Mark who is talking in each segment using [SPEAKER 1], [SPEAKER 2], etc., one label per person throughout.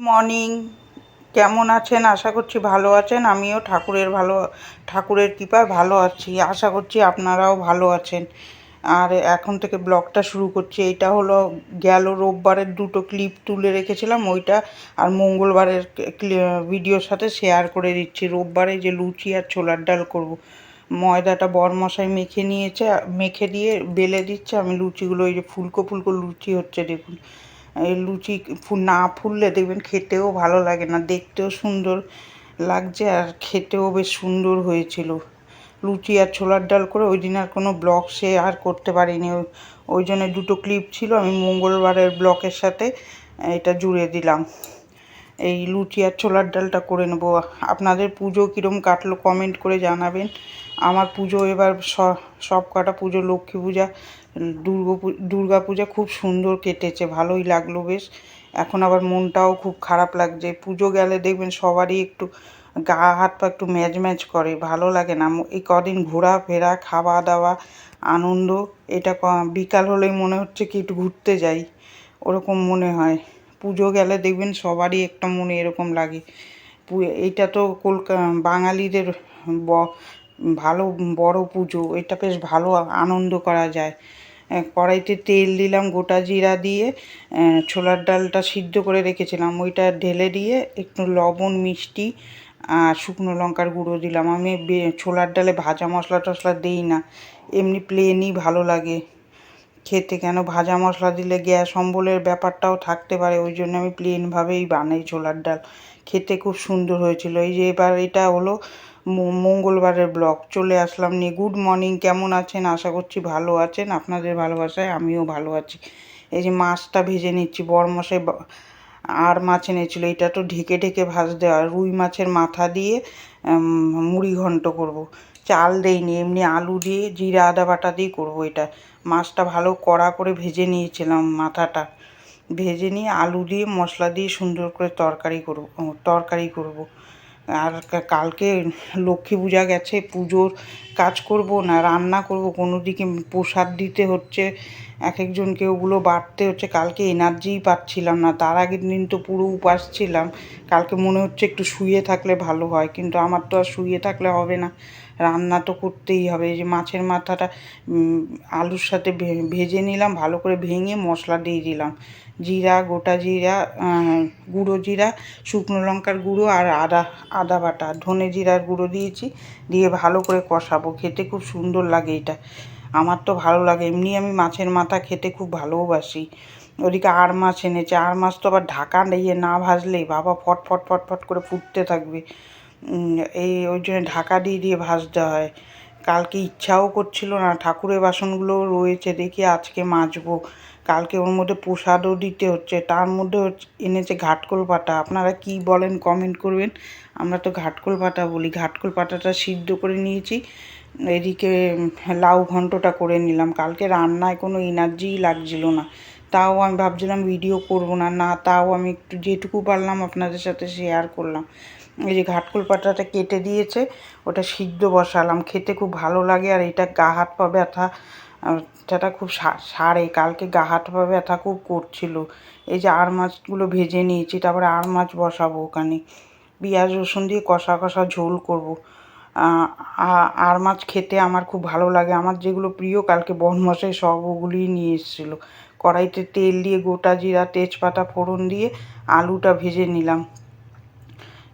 [SPEAKER 1] Morning. কেমন আছেন? আশা করছি ভালো আছেন। আমিও ঠাকুরের ভালো, ঠাকুরের কৃপায় ভালো আছি। আশা করছি আপনারাও ভালো আছেন। আর এখন থেকে ব্লগটা শুরু করছি। এটা হলো গেল রোববারের দুটো ক্লিপ তুলে রেখেছিলাম। ওইটা আর মঙ্গলবারের ভিডিওর সাথে শেয়ার করে দিচ্ছি। রোববারে যে লুচি আর ছোলার ডাল করব। ময়দাটা বরমশাই মেখে নিয়েছে, মেখে দিয়ে বেলে দিচ্ছে। আমি লুচিগুলো ওই যে ফুলকো ফুলকো লুচি হচ্ছে, দেখুন। লুচি না ফুললে দেখবেন খেতেও ভালো লাগে না, দেখতেও সুন্দর লাগছে আর খেতেও বেশ সুন্দর হয়েছিল। লুচি আর ছোলার ডাল করে ওই দিন আর কোনো ব্লগ সে আর করতে পারিনি। ওই জন্য দুটো ক্লিপ ছিল, আমি মঙ্গলবারের ব্লকের সাথে এটা জুড়ে দিলাম। এই লুচি আর ছোলার ডালটা করে নেব। আপনাদের পুজো কীরম কাটলো কমেন্ট করে জানাবেন। আমার পুজো এবার সব কটা পুজো লক্ষ্মী পূজা দুর্গা দুর্গা পূজা খুব সুন্দর কেটেছে, ভালোই লাগল বেশ। এখন আবার মনটাও খুব খারাপ লাগছে। পুজো গেলে দেখবেন সবারই একটু গা, হাত পা একটু ম্যাচ ম্যাচ করে, ভালো লাগে না। এই কদিন ঘোরাফেরা খাওয়া দাওয়া, আনন্দ, এটা বিকাল হলেই মনে হচ্ছে কি একটু ঘুরতে যাই, ওরকম মনে হয়। পুজো গেলে দেখবেন সবারই একটা মনে এরকম লাগে। এটা তো কলকা, বাঙালিদের ভালো বড় পুজো, এটা বেশ ভালো আনন্দ করা যায়। কড়াইতে তেল দিলাম গোটা জিরা দিয়ে ছোলার ডালটা সিদ্ধ করে রেখেছিলাম। ওইটা ঢেলে দিয়ে একটু লবণ, মিষ্টি আর শুকনো লঙ্কার গুঁড়ো দিলাম। আমি ছোলার ডালে ভাজা মশলা টশলা দিই না, এমনি প্লেনই ভালো লাগে। খেতে কেন ভাজা মশলা দিলে গ্যাস অম্বলের ব্যাপারটাও থাকতে পারে, ওই জন্য আমি প্লেনভাবেই বানাই ছোলার ডাল। খেতে খুব সুন্দর হয়েছিল। এই যে এবার এটা হলো মঙ্গলবারের ব্লগ। চলে আসলাম নিয়ে। গুড মর্নিং কেমন আছেন? আশা করছি ভালো আছেন। আপনাদের ভালোবাসায় আমিও ভালো আছি। এই যে মাছটা ভেজে নিচ্ছি বরমশাই আর মাছ এনেছিলো। এটা তো ঢেকে ঢেকে ভাজ দেওয়া রুই মাছের মাথা দিয়ে মুড়ি ঘন্ট করব। চাল দেইনি, এমনি আলু দিয়ে জিরা, আদা বাটা দিয়ে করব এটা। মাছটা ভালো কড়া করে ভেজে নিয়েছিলাম মাথাটা। ভেজে নিয়ে আলু দিয়ে মশলা দিয়ে সুন্দর করে তরকারি করব তরকারি করব। আর কালকে লক্ষ্মী পূজা গেছে, পুজোর কাজ করব না, রান্না করব, কোনো দিকে প্রসাদ দিতে হচ্ছে এক একজনকে ওগুলো বাড়তে হচ্ছে, কালকে এনার্জিই পাচ্ছিলাম না, তার আগের দিন তো পুরো উপাস ছিলাম, কালকে মনে হচ্ছে একটু শুয়ে থাকলে ভালো হয়, কিন্তু আমার তো আর শুয়ে থাকলে হবে না, রান্না তো করতেই হবে, এই যে মাছের মাথাটা আলুর সাথে ভেজে নিলাম, ভালো করে ভেঙে মশলা দিয়ে দিলাম জিরা, গোটা জিরা গুঁড়ো জিরা, শুকনো লঙ্কার গুঁড়ো আর আদা আদা বাটা। ধনে জিরার গুঁড়ো দিয়েছি, দিয়ে ভালো করে কষাবো। খেতে খুব সুন্দর লাগে এটা। আমার তো ভালো লাগে। এমনি আমি মাছের মাথা খেতে খুব ভালোবাসি। ওদিকে আর মাছ এনেছে। আর মাছ তো আবার ঢাকা নিয়ে না ভাজলেই বাবা ফট ফট ফট ফট করে ফুটতে থাকবে। এই ওই জন্য ঢাকা দিয়ে দিয়ে ভাজতে হয়। কালকে ইচ্ছাও করছিল না, ঠাকুরের বাসনগুলো রয়েছে, দেখি আজকে মাজবো। কালকে ওর মধ্যে প্রসাদও দিতে হচ্ছে, তার মধ্যে এনেছে ঘাটকোল পাটা আপনারা কি বলেন কমেন্ট করবেন। আমরা তো ঘাটকোল পাটা বলি। ঘাটকোল পাটাটা সিদ্ধ করে নিয়েছি, এদিকে লাউ ঘন্টটা করে নিলাম। কালকে রান্নায় কোনো এনার্জিই লাগছিল না। তাও আমি ভাবছিলাম ভিডিও করব না না তাও আমি একটু যেটুকু পারলাম আপনাদের সাথে শেয়ার করলাম। এই যে ঘাটকুল পাটাটা কেটে দিয়েছে, ওটা সিদ্ধ বসালাম। খেতে খুব ভালো লাগে আর এটা গা হাত পা ব্যথা সেটা খুব সারে। কালকে গা হাত পা ব্যথা খুব করছিল। এই যে আর মাছগুলো ভেজে নিয়েছি, তারপরে আর মাছ বসাবো ওখানে। পেঁয়াজ, রসুন দিয়ে কষা কষা ঝোল করব। আর মাছ খেতে আমার খুব ভালো লাগে। আমার যেগুলো প্রিয়, কালকে বনমশাই সব ওগুলিই নিয়ে এসেছিল। কড়াইতে তেল দিয়ে গোটা জিরা, তেজপাতা, ফোড়ন দিয়ে আলুটা ভেজে নিলাম।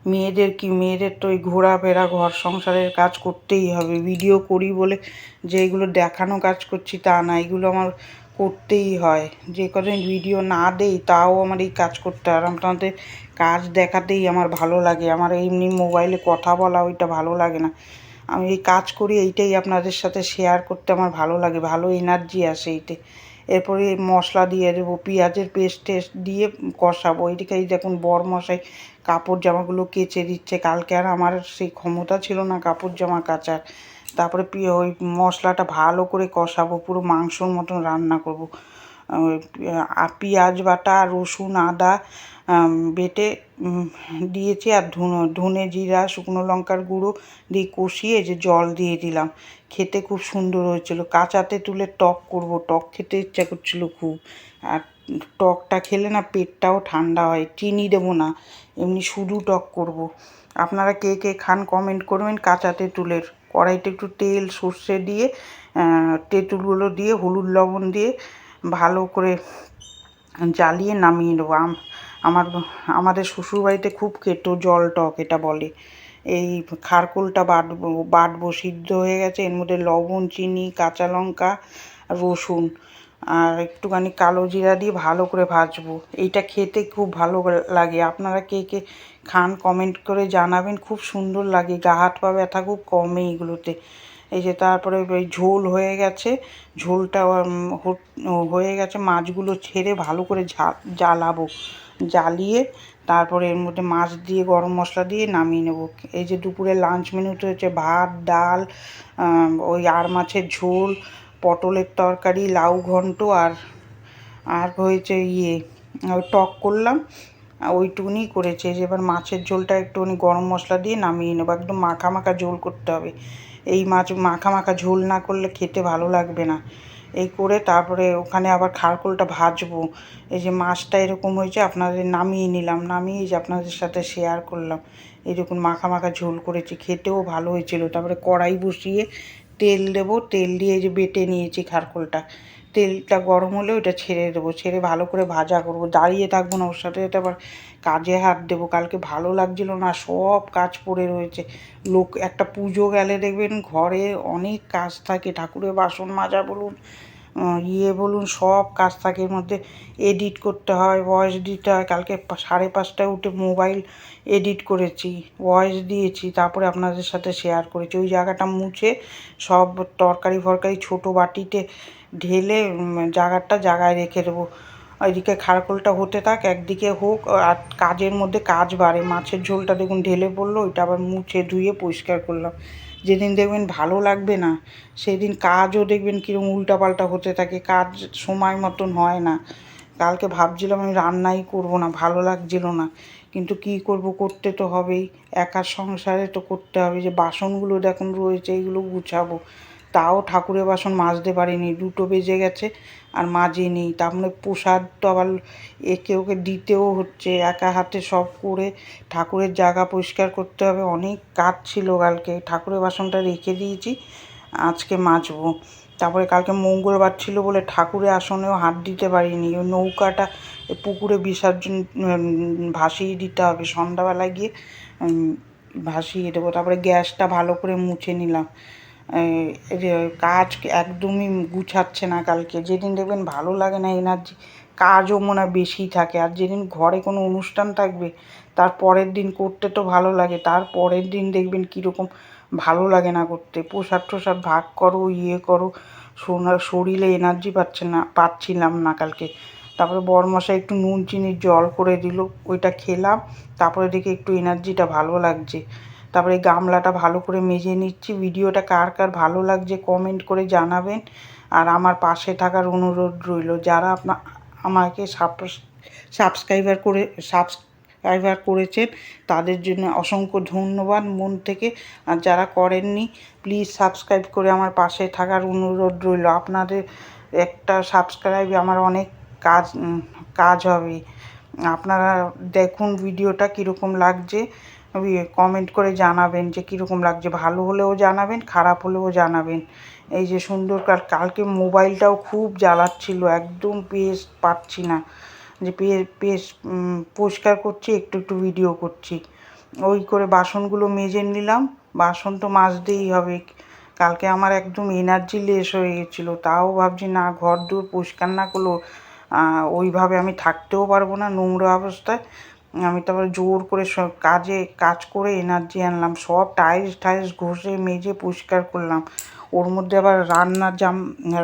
[SPEAKER 1] মেয়েদের কি, মেয়েদের তো ওই ঘোরাফেরা, ঘর সংসারের কাজ করতেই হবে। ভিডিও করি বলে যে এগুলো দেখানো কাজ করছি তা না, এগুলো আমার করতেই হয়। যে কদিন ভিডিও না দেই, তাও আমার এই কাজ করতে হয়। আমাদের কাজ দেখাতেই আমার ভালো লাগে। আমার এমনি মোবাইলে কথা বলা ওইটা ভালো লাগে না। আমি এই কাজ করি, এইটাই আপনাদের সাথে শেয়ার করতে আমার ভালো লাগে। ভালো এনার্জি আসে এইতে এরপরে মশলা দিয়ে দেবো, পেঁয়াজের পেস্ট টেস্ট দিয়ে কষাবো। এদিকে এই দেখুন বর মশাই কাপড় জামাগুলো কেচে দিচ্ছে। কালকে আর আমার সেই ক্ষমতা ছিল না কাপড় জামা কাচার। তারপরে ওই মশলাটা ভালো করে কষাবো, পুরো মাংসর মতন রান্না করব। পেঁয়াজ বাটা, রসুন, আদা বেটে দিয়েছি আর ধনে জিরা, শুকনো লঙ্কার গুঁড়ো দিয়ে কষিয়ে যে জল দিয়ে দিলাম। খেতে খুব সুন্দর হয়েছিল। কাঁচাতে তুলে টক করব। টক খেতে ইচ্ছা করছিল খুব। আর টকটা খেলে না পেটটাও ঠান্ডা হয়। চিনি দেবো না। এমনি শুধু টক করব। আপনারা কে কে খান কমেন্ট করবেন কাঁচা তেঁতুলের। কড়াইতে একটু তেল, সর্ষে দিয়ে তেঁতুলগুলো দিয়ে, হলুদ লবণ দিয়ে ভালো করে জ্বালিয়ে নামিয়ে নেব। আমার, আমাদের শ্বশুরবাড়িতে খুব কেটো জল টক এটা বলে। এই খারকোলটা বাটবো বাটবো সিদ্ধ হয়ে গেছে, এর মধ্যে লবণ, চিনি, কাঁচা লঙ্কা, রসুন, আর একটুখানি কালো জিরা দিয়ে ভালো করে ভাজবো। এইটা খেতে খুব ভালো লাগে। আপনারা কে কে খান কমেন্ট করে জানাবেন, খুব সুন্দর লাগে। গা হাত পা ব্যথা খুব কমে এগুলোতে। এই যে তারপরে ওই ঝোল হয়ে গেছে ঝোলটা হয়ে গেছে, মাছগুলো ছেড়ে ভালো করে জ্বালাবো। জ্বালিয়ে তারপরে এর মধ্যে মাছ দিয়ে, গরম মশলা দিয়ে নামিয়ে নেব। এই যে দুপুরে লাঞ্চ মেনুতে হচ্ছে ভাত, ডাল ওই আর মাছের ঝোল, পটলের তরকারি, লাউ ঘন্ট আর আর হয়েছে ইয়ে টক করলাম। ওইটুকুনি করেছে। যে এবার মাছের ঝোলটা একটুখানি গরম মশলা দিয়ে নামিয়ে নেব। একদম মাখা মাখা ঝোল করতে হবে। এই মাছ মাখা মাখা ঝোল না করলে খেতে ভালো লাগবে না। এই করে তারপরে ওখানে আবার খারকোলটা ভাজবো। এই যে মাছটা এরকম হয়েছে, আপনাদের নামিয়ে নিলাম, নামিয়ে যে আপনাদের সাথে শেয়ার করলাম। এরকম মাখা মাখা ঝোল করেছি, খেতেও ভালো হয়েছিল। তারপরে কড়াই বসিয়ে তেল দেবো, তেল দিয়ে যে বেটে নিয়েছি খারকোলটা। তেলটা গরম হলে ওইটা ছেড়ে দেবো, ছেড়ে ভালো করে ভাজা করব, দাঁড়িয়ে থাকব না ওর সাথে সাথে আবার কাজে হাত দেবো, কালকে ভালো লাগছিল না, সব কাজ পড়ে রয়েছে। লোক, একটা পুজো গেলে দেখবেন ঘরে অনেক কাজ থাকে, ঠাকুরের বাসন মাজা বলুন ইয়ে বলুন, সব কাজ থাকে এর মধ্যে। এডিট করতে হয় ভয়েস দিতে হয়, কালকে সাড়ে পাঁচটায় উঠে মোবাইল এডিট করেছি ভয়েস দিয়েছি, তারপরে আপনাদের সাথে শেয়ার করেছি। ওই জায়গাটা মুছে সব তরকারি ফরকারি ছোটো বাটিতে ঢেলে জায়গাটা জায়গায় রেখে দেবো। ওইদিকে খারকোলটা হতে থাক, একদিকে হোক, আর কাজের মধ্যে কাজ বাড়ে। মাছের ঝোলটা দেখুন ঢেলে পড়ল, ওইটা আবার মুছে ধুয়ে পরিষ্কার করলাম। যেদিন দেখবেন ভালো লাগবে না, সেদিন কাজও দেখবেন কীরকম উল্টাপাল্টা হতে থাকে। কাজ সময় মতন হয় না। কালকে ভাবছিলাম আমি রান্নাই করব না, ভালো লাগছিল না। কিন্তু কি করব, করতে তো হবেই। একার সংসারে তো করতে হবে। যে বাসনগুলো দেখুন রয়েছে এইগুলো গুছাবো। তাও ঠাকুরের বাসন মাজতে পারিনি, দুটো বেজে গেছে আর মাজিনি। তার মানে প্রসাদ তো আবার একে ওকে দিতেও হচ্ছে, একা হাতে সব করে ঠাকুরের জায়গা পরিষ্কার করতে হবে। অনেক কাজ ছিল কালকে, ঠাকুরের বাসনটা রেখে দিয়েছি, আজকে মাজবো। তারপরে কালকে মঙ্গলবার ছিল বলে ঠাকুরের আসনেও হাত দিতে পারিনি। ওই নৌকাটা পুকুরে বিসর্জন ভাসিয়ে দিতে হবে। সন্ধ্যাবেলায় গিয়ে ভাসিয়ে দেবো। তারপরে গ্যাসটা ভালো করে মুছে নিলাম। কাজ একদমই গুছাচ্ছে না কালকে। যেদিন দেখবেন ভালো লাগে না এনার্জি, কাজও মনে হয় বেশি থাকে। আর যেদিন ঘরে কোনো অনুষ্ঠান থাকবে, তার পরের দিন করতে তো ভালো লাগে। তার পরের দিন দেখবেন কীরকম ভালো লাগে না করতে। প্রসাদ টোসাদ ভাগ করো ইয়ে করো শরীরে এনার্জি পাচ্ছে না, পাচ্ছিলাম না কালকে। তারপরে বরমশাই একটু নুন, চিনির জল করে দিল, ওইটা খেলাম। তারপরে দেখে একটু এনার্জিটা ভালো লাগছে। তারপরে গামলাটা ভালো করে মেজে নিচ্ছি। ভিডিওটা কার কার ভালো লাগছে কমেন্ট করে জানাবেন। আর আমার পাশে থাকার অনুরোধ রইল, যারা আপনা, আমাকে সাবস্ক্রাইবার করে সাবস্ক্রাইবার করেছেন, তাদের জন্য অসংখ্য ধন্যবাদ মন থেকে। আর যারা করেননি প্লিজ সাবস্ক্রাইব করে আমার পাশে থাকার অনুরোধ রইল। আপনাদের একটা সাবস্ক্রাইব আমার অনেক কাজ কাজ হবে। আপনারা দেখুন ভিডিওটা কীরকম লাগছে। কমেন্ট করে জানাবেন যে কীরকম লাগছে। ভালো হলেও জানাবেন, খারাপ হলেও জানাবেন। এই যে সুন্দর কাল কালকে মোবাইলটাও খুব জ্বালাচ্ছিল, একদম পেস পাচ্ছি না। যে পে পেস পরিষ্কার করছি, একটু একটু ভিডিও করছি। ওই করে বাসনগুলো মেজে নিলাম, বাসন তো মাজতেই হবে। কালকে আমার একদম এনার্জি লেস হয়ে গেছিল, তাও ভাবছি না, ঘর দূর পরিষ্কার না করলেও ওইভাবে আমি থাকতেও পারব না নোংরা অবস্থায়। আমি তারপরে জোর করে সব কাজে, কাজ করে এনার্জি আনলাম, সব টাইলস টাইলস ঘষে, মেজে পরিষ্কার করলাম। ওর মধ্যে আবার রান্নার জাম,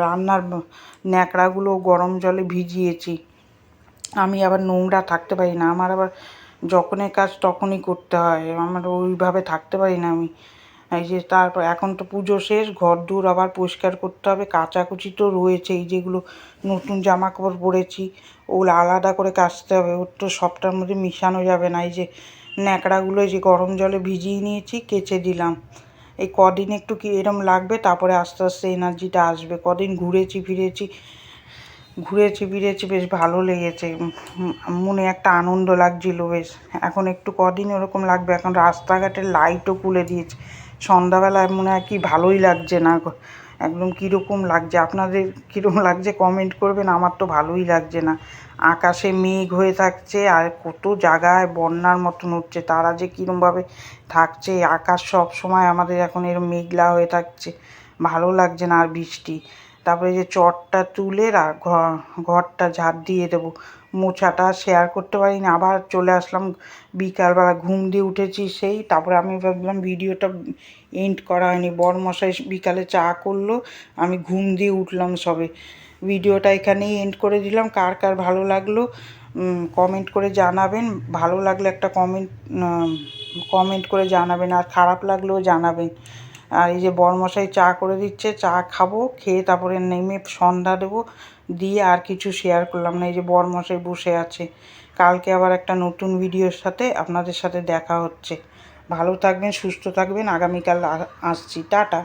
[SPEAKER 1] রান্নার ন্যাকড়াগুলো গরম জলে ভিজিয়েছি। আমি আবার নোংরা থাকতে পারি না, আমার আবার যখনই কাজ তখনই করতে হয়। আমার ওইভাবে থাকতে পারি না আমি। এই যে তারপর এখন তো পুজো শেষ, ঘর দূর আবার পরিষ্কার করতে হবে, কাচাকুচি তো রয়েছেই যেগুলো নতুন জামা কাপড় পরেছি, ওগুলো আলাদা করে কাচতে হবে, ওর তো সবটার মধ্যে মিশানো যাবে না, এই যে ন্যাকড়াগুলো যে গরম জলে ভিজিয়ে নিয়েছি, কেচে দিলাম। এই কদিন একটু কি এরম লাগবে, তারপরে আস্তে আস্তে এনার্জিটা আসবে, কদিন ঘুরেছি ফিরেছি ঘুরেছি ফিরেছি, বেশ ভালো লেগেছে মনে একটা আনন্দ লাগছিল, বেশ। এখন একটু কদিন ওরকম লাগবে, এখন রাস্তাঘাটের লাইটও খুলে দিয়েছে। সন্ধ্যাবেলায় মনে হয় কি ভালোই লাগছে না, একদম কীরকম লাগছে? আপনাদের কীরকম লাগছে? কমেন্ট করবেন, আমার তো ভালোই লাগছে না। আকাশে মেঘ হয়ে থাকছে আর কত জায়গায় বন্যার মতন হচ্ছে, তারা যে কীরমভাবে থাকছে, আকাশ সব সময় আমাদের এখন এরম মেঘলা হয়ে থাকছে। ভালো লাগছে না আর বৃষ্টি। তারপরে যে চটটা তুলে ঘরটা ঝাড় দিয়ে দেবো। মোছাটা শেয়ার করতে পারিনি, আবার চলে আসলাম বিকালবেলা, ঘুম দিয়ে উঠেছি সেই, তারপরে আমি ভাবলাম ভিডিওটা এন্ড করা হয়নি। বরমশাই বিকালে চা করল, আমি ঘুম দিয়ে উঠলাম সবে। ভিডিওটা এখানেই এন্ড করে দিলাম। কার কার ভালো লাগল কমেন্ট করে জানাবেন। ভালো লাগলে একটা কমেন্ট কমেন্ট করে জানাবেন, আর খারাপ লাগলেও জানাবেন। আর এই যে বরমশাই চা করে দিচ্ছে, চা খাব, খেয়ে তারপরে নেমে সন্ধ্যা দেবো। দিয়ে আর কিছু শেয়ার করলাম না, এই যে বরমশাই বসে আছে। কালকে আবার একটা নতুন ভিডিওর সাথে আপনাদের সাথে দেখা হচ্ছে। ভালো থাকবেন, সুস্থ থাকবেন, আগামীকাল আসছি। টাটা।